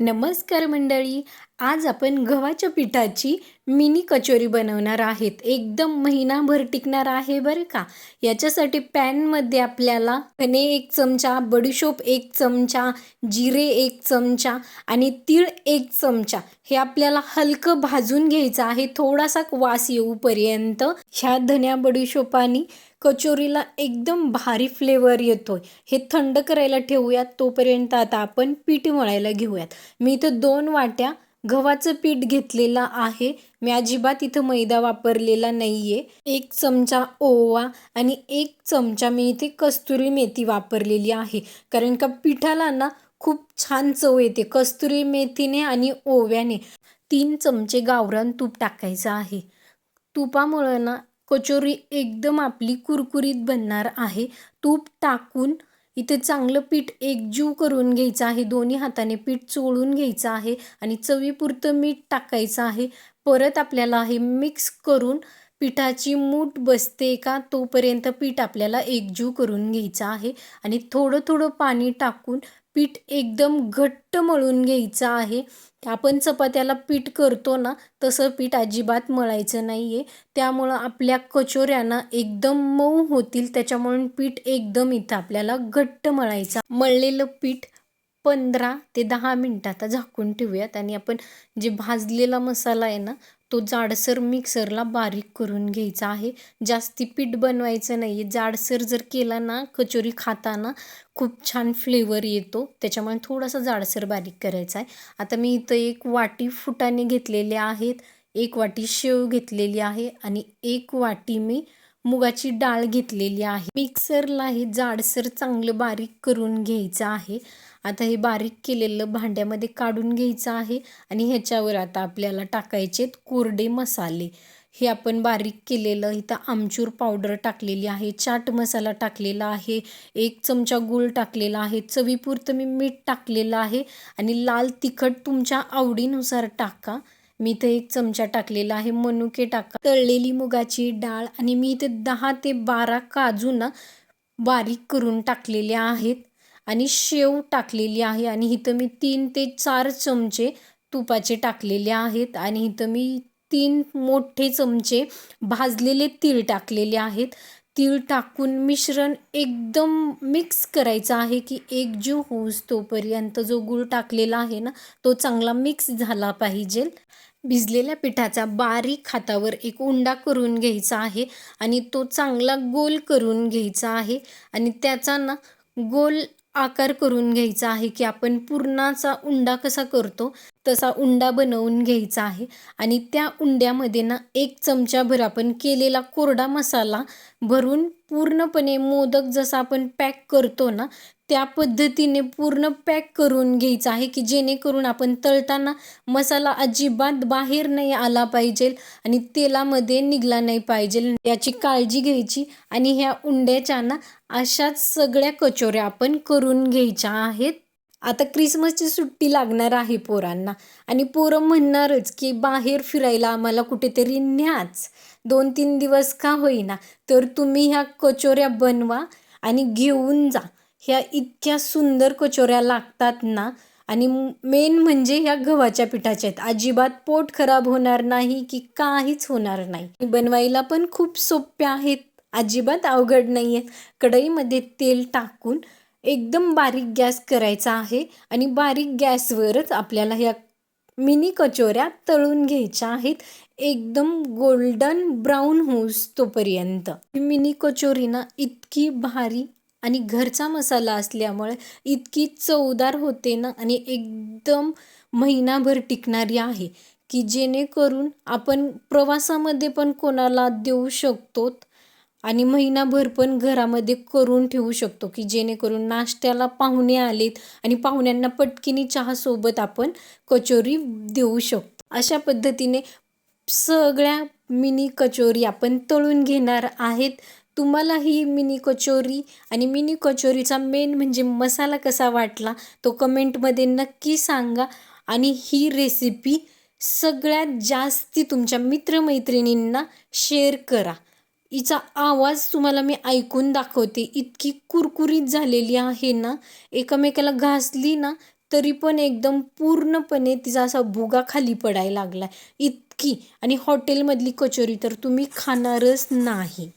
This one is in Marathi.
नमस्कार मंडळी आज आपण गव्हाच्या पिठाची मिनी कचोरी बनवणार आहेत. एकदम महिनाभर टिकणार आहे बरं का? याच्यासाठी पॅनमध्ये आपल्याला धने एक चमचा बडीशोप एक चमचा जिरे एक चमचा आणि तीळ एक चमचा हे आपल्याला हलकं भाजून घ्यायचं आहे. थोडासा वास येऊपर्यंत ह्या धन्या बडीशोपानी कचोरीला एकदम भारी फ्लेवर येतोय. हे थंड करायला ठेवूयात. तोपर्यंत आता आपण पीठ मळायला घेऊयात. मी इथं दोन वाट्या गव्हाचं पीठ घेतलेलं आहे. मी अजिबात इथं मैदा वापरलेला नाही आहे एक चमचा ओवा आणि एक चमचा मी इथे कस्तुरी मेथी वापरलेली आहे. कारण का पिठाला ना खूप छान चव येते. कस्तुरी मेथीने आणि ओव्याने तीन चमचे गावरान तूप टाकायचं आहे. तुपामुळं ना कचोरी एकदम आपली कुरकुरीत बनणार आहे. तूप टाकून इथे चांगलं पीठ एकजीव करून घ्यायचं आहे. दोन्ही हाताने पीठ चोळून घ्यायचं आहे आणि चवीपुरतं मीठ टाकायचं आहे. परत आपल्याला हे मिक्स करून पिठाची मूठ बसते का तोपर्यंत पीठ आपल्याला एकजीव करून घ्यायचं आहे. आणि थोडं थोडं पाणी टाकून पीठ एकदम घट्ट मळून घ्यायचं आहे. आपण चपात्याला पीठ करतो ना तसं पीठ अजिबात मळायचं नाही आहे त्यामुळं आपल्या कचोऱ्यांना एकदम मऊ होतील त्याच्यामुळे पीठ एकदम इथं आपल्याला घट्ट मळायचं. मळलेलं पीठ पंधरा ते दहा मिनटात झाकून ठेवूयात आणि आपण जे भाजलेला मसाला आहे ना तो जाडसर मिक्सरला बारीक करून घ्यायचा आहे. जास्ती पीठ बनवायचं नाही आहे जाडसर जर केला ना कचोरी खाताना खूप छान फ्लेवर येतो. त्याच्यामुळे थोडासा जाडसर बारीक करायचा आहे. आता मी इथं एक वाटी फुटाणे घेतलेले आहेत. एक वाटी शेव घेतलेली आहे आणि एक वाटी मी मुगाची डाळ घेतलेली आहे. मिक्सरला हे जाडसर चांगलं बारीक करून घ्यायचं आहे. आता हे बारीक केलेलं भांड्यामध्ये काढून घ्यायचं आहे आणि ह्याच्यावर आता आपल्याला टाकायचे कोरडे मसाले. हे आपण बारीक केलेलं इथं आमचूर पावडर टाकलेली आहे चाट मसाला टाकलेला आहे एक चमचा गूळ टाकलेला आहे चवीपुरतं मी मीठ टाकलेलं आहे आणि लाल तिखट तुमच्या आवडीनुसार टाका. मी इथे एक चमचा टाकलेला आहे मनुके टाका. तळलेली मुगाची डाळ आणि मी इथे दहा ते बारा काजू ना बारीक करून टाकलेले आहेत आणि शेव टाकलेली आहे आणि इथं मी तीन ते चार चमचे तुपाचे टाकलेले आहेत आणि इथं मी तीन मोठे चमचे भाजलेले तीळ टाकलेले आहेत. तीळ टाकून मिश्रण एकदम मिक्स करायचं आहे की एकजीव होऊस तोपर्यंत जो गूळ टाकलेला आहे ना तो चांगला मिक्स झाला पाहिजे. भिजलेल्या पिठाचा बारीक हातावर एक उंडा करून घ्यायचा आहे आणि तो चांगला गोल करून घ्यायचा आहे. आणि त्याचा ना गोल आकार करून घ्यायचा आहे की आपण पुरणाचा उंडा कसा करतो तसा उंडा बनवून घ्यायचा आहे. आणि त्या उंड्यामध्ये ना एक चमचाभर आपण केलेला कोरडा मसाला भरून पूर्णपणे मोदक जसा आपण पॅक करतो ना त्या पद्धतीने पूर्ण पॅक करून घ्यायचं आहे की जेणेकरून आपण तळताना मसाला अजिबात बाहेर नाही आला पाहिजे आणि तेलामध्ये निघला नाही पाहिजे. याची काळजी घ्यायची आणि ह्या उंड्याच्या ना अशाच सगळ्या कचोऱ्या आपण करून घ्यायच्या आहेत. आता क्रिसमसची सुट्टी लागणार आहे पोरांना आणि पोरं म्हणणारच की बाहेर फिरायला आम्हाला कुठेतरी न्याच. दोन तीन दिवस का होईना तर तुम्ही ह्या कचोऱ्या बनवा आणि घेऊन जा. ह्या इतक्या सुंदर कचोऱ्या लागतात ना आणि मेन म्हणजे ह्या गव्हाच्या पिठाच्या आहेत. अजिबात पोट खराब होणार नाही की काहीच होणार नाही. बनवायला पण खूप सोप्या आहेत. अजिबात अवघड नाही आहेत कढईमध्ये तेल टाकून एकदम बारीक गॅस करायचा आहे आणि बारीक गॅसवरच आपल्याला ह्या मिनी कचोऱ्या तळून घ्यायच्या आहेत. एकदम गोल्डन ब्राऊन होऊस तोपर्यंत. मिनी कचोरी ना इतकी भारी आणि घरचा मसाला असल्यामुळे इतकी चवदार होते ना आणि एकदम महिनाभर टिकणारी आहे की जेणेकरून आपण प्रवासामध्ये पण कोणाला देऊ शकतो आणि महिनाभर पण घरामध्ये करून ठेवू शकतो की जेणेकरून नाश्त्याला पाहुणे आलेत आणि पाहुण्यांना पटकिनी चहासोबत आपण कचोरी देऊ शकतो. अशा पद्धतीने सगळ्या मिनी कचोरी आपण तळून घेणार आहेत तुम्हाला ही मिनी कचोरी आणि मिनी कचोरीचा मेन म्हणजे मसाला कसा वाटला तो कमेंटमध्ये नक्की सांगा. आणि ही रेसिपी सगळ्यात जास्ती तुमच्या मित्रमैत्रिणींना शेअर करा. हिचा आवाज तुम्हाला मी ऐकून दाखवते. इतकी कुरकुरीत झालेली आहे ना एकमेकाला घासली ना तरी पण एकदम पूर्णपणे तिचा असा भुगा खाली पडायला लागला इतकी. आणि हॉटेलमधली कचोरी तर तुम्ही खाणारच नाही.